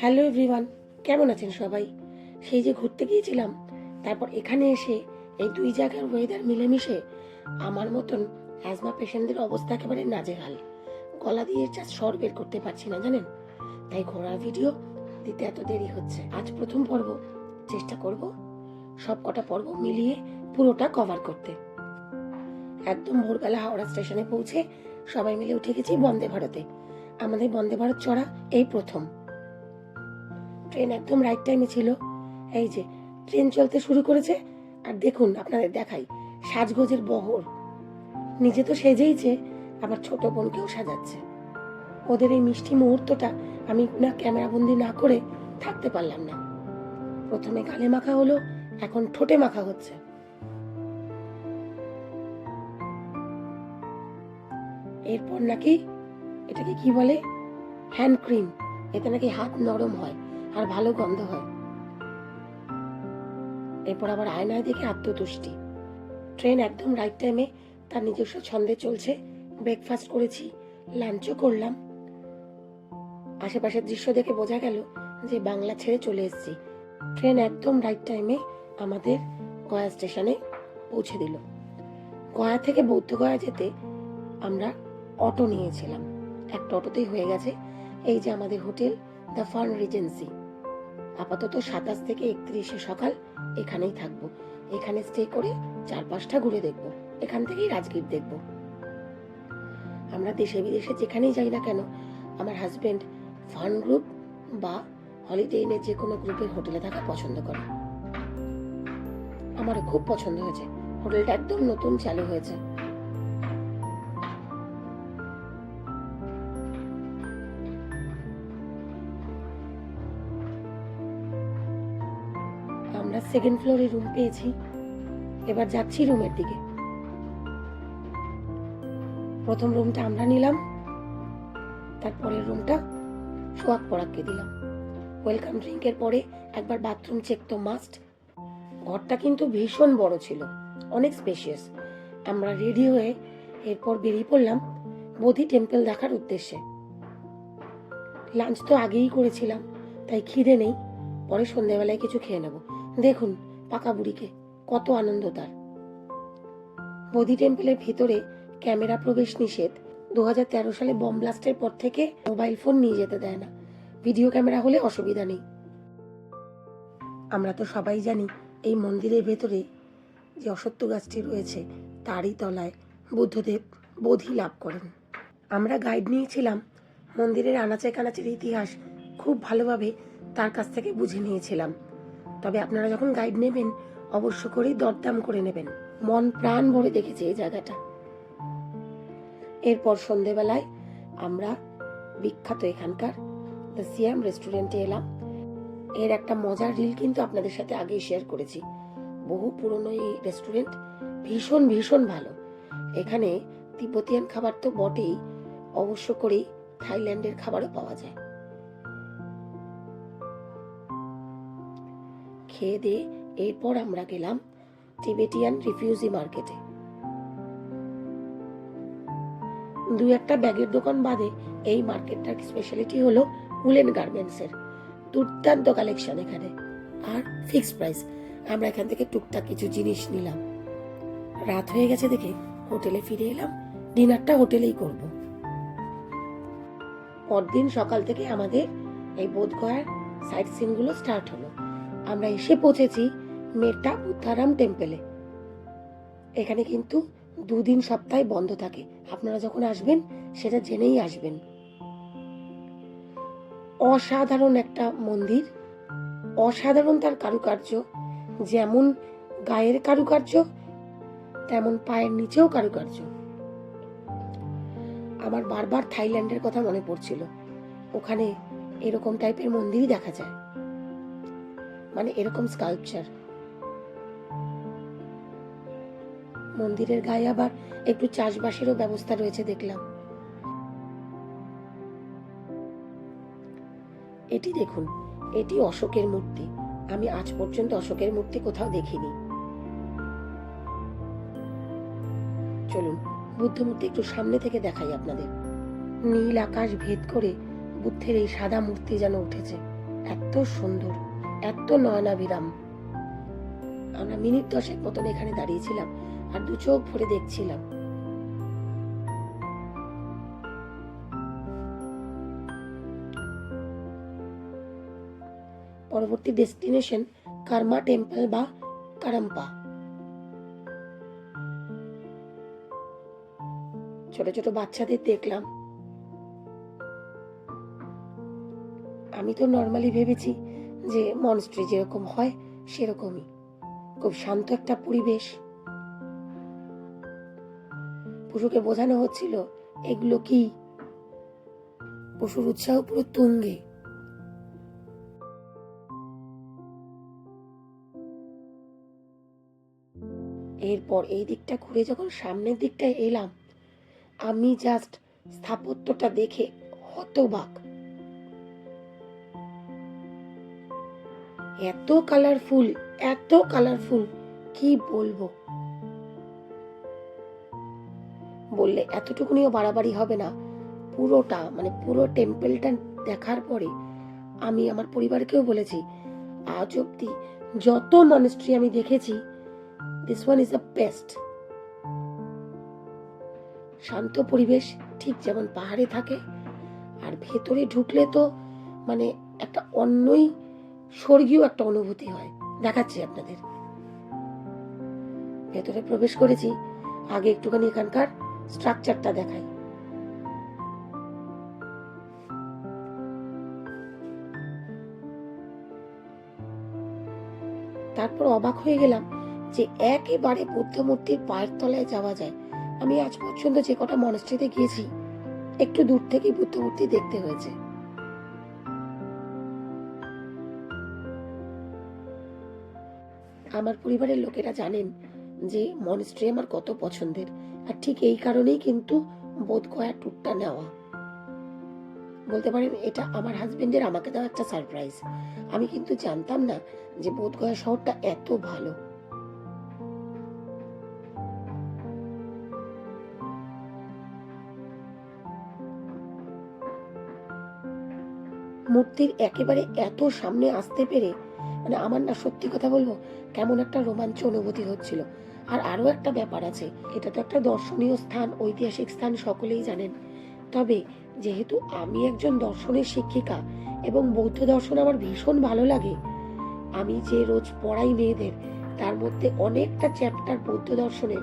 Hello everyone, কেমন আছেন সবাই? সেই যে ঘুরতে গিয়েছিলাম, তারপর এখানে এসে এই দুই জায়গার ওয়েদার মিলেমিশে আমার মতন অ্যাজমা পেশেন্টদের অবস্থা একেবারে নাজেহাল। গলা দিয়ে যা স্বর বের করতে পারছি না, জানেন? তাই ঘোরার ভিডিও দিতে এত দেরি হচ্ছে। আজ প্রথম পর্ব, চেষ্টা করব সব কটা পর্ব মিলিয়ে পুরোটা কভার করতে। একদম ভোরবেলা হাওড়া স্টেশনে পৌঁছে সবাই মিলে উঠে গেছি বন্দে ভারতে। আমাদের বন্দে ভারত চড়া এই প্রথম। ট্রেন একদম রাইট টাইমে ছিল। এই যে ট্রেন চলতে শুরু করেছে। আর দেখুন, আপনাদের দেখাই, সাজগোজের বহর। নিজে তো সেজেইছে আবার ছোট বোনকেও সাজাচ্ছে। ওদের এই মিষ্টি মুহূর্তটা আমি না ক্যামেরা বন্দি না করে থাকতে পারলাম না। প্রথমে গালে মাখা হলো, এখন ঠোঁটে মাখা হচ্ছে। এরপর নাকি, এটাকে কি বলে? হ্যান্ড ক্রিম এতে নাকি হাত নরম হয়। আর ভালো গন্ধ হয়। এরপর আবার আয়নায় দেখে আত্মতুষ্টি। ট্রেন একদম রাইট টাইমে তার নিজস্ব ছন্দে চলছে। ব্রেকফাস্ট করেছি লাঞ্চও করলাম। আশেপাশের দৃশ্য দেখে বোঝা গেল যে বাংলা ছেড়ে চলে এসেছি। ট্রেন একদম রাইট টাইমে আমাদের গয়া স্টেশনে পৌঁছে দিল। গয়া থেকে বৌদ্ধ গয়া যেতে আমরা অটো নিয়েছিলাম। একটা অটোতেই হয়ে গেছে। এই যে আমাদের হোটেল দ্য ফান রিজেন্সি আপাতত সাতাশ থেকে একত্রিশে সকাল এখানেই থাকব। এখানে স্টে করে চারপাশটা ঘুরে দেখব। এখান থেকেই রাজগীর দেখব। আমরা দেশে বিদেশে যেখানেই যাই না কেন, আমার হাজবেন্ড ফান গ্রুপ বা হলিডে ইনের যে কোনো গ্রুপের হোটেলে থাকা পছন্দ করে। আমারও খুব পছন্দ হয়েছে। হোটেলটা একদম নতুন চালু হয়েছে। সেকেন্ড ফ্লোরে রুম পেয়েছি। এবার যাচ্ছি রুমের দিকে। প্রথম রুমটা আমরা নিলাম, তারপরের রুমটা সোয়াক পরাককে দিলাম। ওয়েলকাম ড্রিঙ্কের পরে একবার বাথরুম চেক তো মাস্ট ঘরটা কিন্তু ভীষণ বড় ছিল, অনেক স্পেশিয়াস আমরা রেডি হয়ে এরপর বেরিয়ে পড়লাম বোধি টেম্পল দেখার উদ্দেশ্যে। লাঞ্চ তো আগেই করেছিলাম, তাই খিদে নেই, পরে সন্ধেবেলায় কিছু খেয়ে নেব। দেখুন পাকা বুড়িকে, কত আনন্দ তার। বোধি টেম্পলের ভিতরে ক্যামেরা প্রবেশ নিষেধ। দু হাজার তেরো সালে বম ব্লাস্টের পর থেকে মোবাইল ফোন নিয়ে যেতে দেয় না। ভিডিও ক্যামেরা হলে অসুবিধা নেই। আমরা তো সবাই জানি এই মন্দিরের ভেতরে যে অসত্য গাছটি রয়েছে, তারই তলায় বুদ্ধদেব বোধি লাভ করেন। আমরা গাইড নিয়েছিলাম, মন্দিরের আনাচে কানাচের ইতিহাস খুব ভালোভাবে তার কাছ থেকে বুঝে নিয়েছিলাম। তবে আপনারা যখন গাইড নেবেন, অবশ্য করেই দরদাম করে নেবেন। মন প্রাণ ভরে দেখেছে এই জায়গাটা। এরপর সন্ধেবেলায় আমরা বিখ্যাত এখানকার দ্য সিয়াম রেস্টুরেন্টে এলাম। এর একটা মজার রিল কিন্তু আপনাদের সাথে আগেই শেয়ার করেছি। বহু পুরনো এই রেস্টুরেন্ট ভীষণ ভীষণ ভালো। এখানে তিব্বতিয়ান খাবার তো বটেই, অবশ্য করেই থাইল্যান্ডের খাবারও পাওয়া যায়। খেয়ে দিয়ে এরপর আমরা গেলাম টিবেটিয়ান রিফিউজি মার্কেটে। দু একটা ব্যাগের দোকান বাদে এই মার্কেটটার স্পেশালিটি হলো উলেন গার্মেন্টসের দুর্দান্ত কালেকশন এখানে। আর ফিক্সড প্রাইস আমরা এখান থেকে টুকটাক কিছু জিনিস নিলাম। রাত হয়ে গেছে দেখে হোটেলে ফিরে এলাম। ডিনারটা হোটেলেই করব। পরদিন সকাল থেকে আমাদের এই বোধগয়ার সাইট সিনগুলো স্টার্ট হলো। আমরা এসে পৌঁছেছি মেটা বুদ্ধারাম টেম্পেলে। এখানে কিন্তু দুদিন সপ্তাহে বন্ধ থাকে। আপনারা যখন আসবেন, সেটা জেনেই আসবেন। অসাধারণ একটা মন্দির। অসাধারণ তার কারুকার্য। যেমন গায়ের কারুকার্য, তেমন পায়ের নিচেও কারুকার্য। আমার বারবার থাইল্যান্ডের কথা মনে পড়ছিল। ওখানে এরকম টাইপের মন্দিরই দেখা যায়। মানে এরকম স্কাল্পচার মন্দিরের গায়ে আবার একটু চাষবাসেরও ব্যবস্থা রয়েছে দেখলাম। এটি দেখুন, এটি অশোকের মূর্তি। আমি আজ পর্যন্ত অশোকের মূর্তি কোথাও দেখিনি। চলুন বুদ্ধ মূর্তি একটু সামনে থেকে দেখাই আপনাদের। নীল আকাশ ভেদ করে বুদ্ধের এই সাদা মূর্তি যেন উঠেছে। এত সুন্দর। এত নয়নাভিরাম আমরা মিনিট দশেক মতন এখানে দাঁড়িয়েছিলাম আর দু চোখ ভরে দেখছিলাম। পরবর্তী ডেস্টিনেশন কার্মা টেম্পল বা কারাম্পা। ছোট ছোট বাচ্চাদের দেখলাম। আমি তো নর্মালি ভেবেছি যে মনস্ট্রি যেরকম হয় সেরকমই। খুব শান্ত একটা পরিবেশ। পশুকে বোঝানো হচ্ছিল, এগুলো কি? পশুর উৎসাহ পুরো তুঙ্গে। এরপর এই দিকটা ঘুরে যখন সামনের দিকটায় এলাম, আমি জাস্ট স্থাপত্যটা দেখে হতবাক। এত কালারফুল এত কালারফুল কি বলব? বললে এতটুকুনিও বাড়াবাড়ি হবে না। পুরোটা মানে পুরো টেম্পলটা দেখার পরে আমি আমার পরিবারকেও বলেছি, আজ অব্দি যত মনেস্ট্রি আমি দেখেছি this one is the best শান্ত পরিবেশ ঠিক যেমন পাহাড়ে থাকে, আর ভেতরে ঢুকলে তো মানে একটা অন্যই স্বর্গীয় একটা অনুভূতি হয়। দেখাচ্ছি আপনাদের। ভেতরে প্রবেশ করেছি। আগে একটুখানি এখানকার স্ট্রাকচারটা দেখাই। তারপর অবাক হয়ে গেলাম যে একেবারে বুদ্ধ মূর্তির পায়ের তলায় যাওয়া যায়। আমি আজ পর্যন্ত যে কটা মনস্ট্রিতে গিয়েছি, একটু দূর থেকেই বুদ্ধ মূর্তি দেখতে হয়েছে। আমার পরিবারের লোকেরা জানেন যে মনস্ট্রি আমার কত পছন্দের। আর ঠিক এই কারণেই কিন্তু বোধগয়া ট্যুরটা নেওয়া। বলতে পারেন, এটা আমার হাজবেন্ডের আমাকে দেওয়া একটা সারপ্রাইজ আমি কিন্তু জানতাম না যে বোধগয়া শহরটা এত ভালো। মূর্তির একেবারে এত সামনে আসতে পেরে মানে আমার না সত্যি কথা বলব, কেমন একটা রোমাঞ্চ অনুভূতি হচ্ছিল। আর আরও একটা ব্যাপার আছে, এটা তো একটা দর্শনীয় স্থান, ঐতিহাসিক স্থান, সকলেই জানেন। তবে যেহেতু আমি একজন দর্শনের শিক্ষিকা এবং বৌদ্ধ দর্শন আমার ভীষণ ভালো লাগে, আমি যে রোজ পড়াই মেয়েদের, তার মধ্যে অনেকটা চ্যাপ্টার বৌদ্ধ দর্শনের,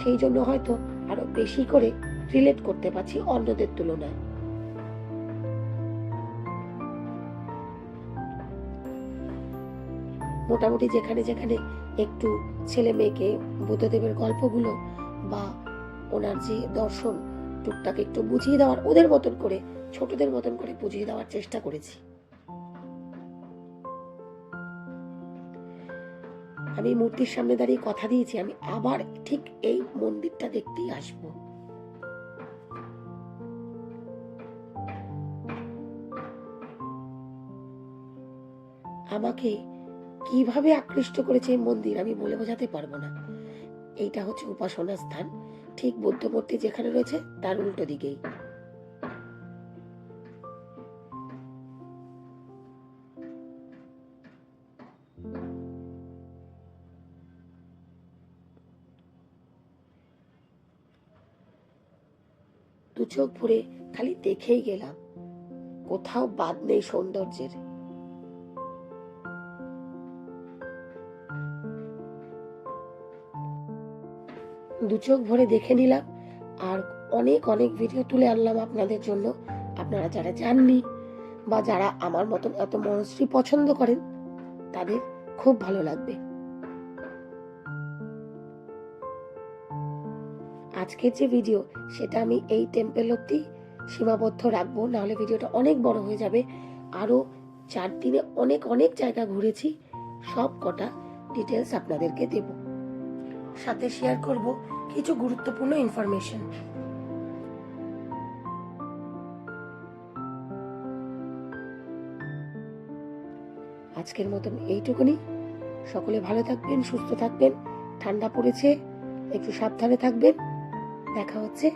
সেই জন্য হয়তো আরও বেশি করে রিলেট করতে পারছি অন্যদের তুলনায়। মোটামুটি যেখানে যেখানে একটু ছেলে মেয়েকে বুদ্ধদেবের গল্পগুলো বা ওনার যে দর্শন টুকটাক একটু বুঝিয়ে দেওয়ার, ওদের মতন করে, ছোটদের মতন করে বুঝিয়ে দেওয়ার চেষ্টা করেছি। আমি মূর্তির সামনে দাঁড়িয়ে কথা দিয়েছি, আমি আবার ঠিক এই মন্দিরটা দেখতেই আসব। আমাকে কীভাবে আকৃষ্ট করেছে এই মন্দির আমি বলে বোঝাতে পারব না। এইটা হচ্ছে উপাসনা স্থান ঠিক বৌদ্ধ মূর্তি যেখানে রয়েছে, তার উল্টো দিকেই। দু চোখ ভরে খালি দেখেই গেলাম। কোথাও বাদ নেই সৌন্দর্যের। দু চোখ ভরে দেখে নিলাম। আর অনেক অনেক ভিডিও তুলে আনলাম আপনাদের জন্য। আপনারা যারা জাননি বা যারা আমার মতন এত মনশ্রী পছন্দ করেন, তাদের খুব ভালো লাগবে। আজকের যে ভিডিও সেটা আমি এই টেম্পেল অব্দি সীমাবদ্ধ রাখব। নাহলে ভিডিওটা অনেক বড় হয়ে যাবে। আরও চার দিনে অনেক অনেক জায়গা ঘুরেছি। সব কটা ডিটেলস আপনাদেরকে দেব। সাথে শেয়ার করব। কিছু গুরুত্বপূর্ণ ইনফরমেশন আজকের মতন এইটুকুনি। সকলে ভালো থাকবেন, সুস্থ থাকবেন, ঠান্ডা পড়েছে, একটু সাবধানে থাকবেন। দেখা হচ্ছে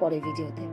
পরের ভিডিওতে